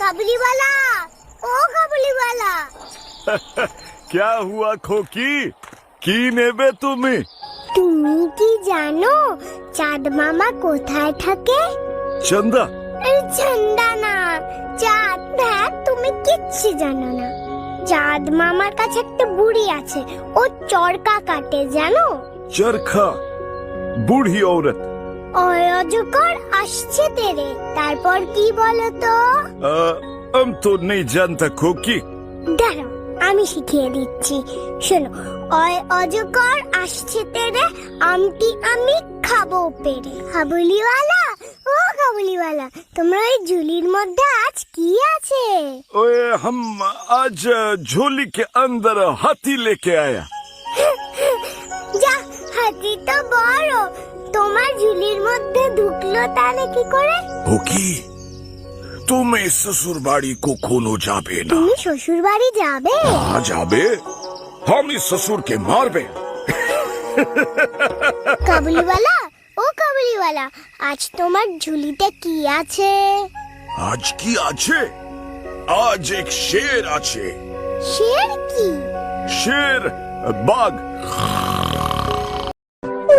কাবুলিওয়ালা ও কাবুলিওয়ালা क्या हुआ खोकी কি নেবে তুমি তুমি কি জানো চাঁদ মামা কোথায় থাকে চন্দা আরে চন্দা না চাঁদ দেখ তুমি কিচ্ছু জানো না চাঁদ মামার কাছে একটা বুড়ি আছে ও চরকা কাটে জানো চরখা বুড়ি औरत ওই অজগর আসছে তেরে তারপর কি বলো তো একদম তোর নেই জানতা খোকি। দাঁড়াও আমি শিখিয়ে দিচ্ছি। শোনো অয় অজকর আসছে তেরে আমটি আমি খাব পেরে। কাবুলিওয়ালা ও কাবুলিওয়ালা তোমরা ওই ঝুলির মধ্যে আজ কি আছে? ওই হাম আজ ঝোলি কে অন্দর হাতি লেকে আয়া। যা হাতি তো বড়। তোমার ঝুলির মধ্যে ঢুকলো তাহলে কি করে? ও কি তুমি শ্বশুর বাড়ি কখনো যাবে না তুমি শ্বশুর বাড়ি যাবে आ যাবে আমি শ্বশুরকে মারবে কাবুলিওয়ালা ও কাবুলিওয়ালা আজ তোমার ঝুলিতে কি আছে আজ কি আছে আজ এক শের আছে শের কি শের বাঘ ও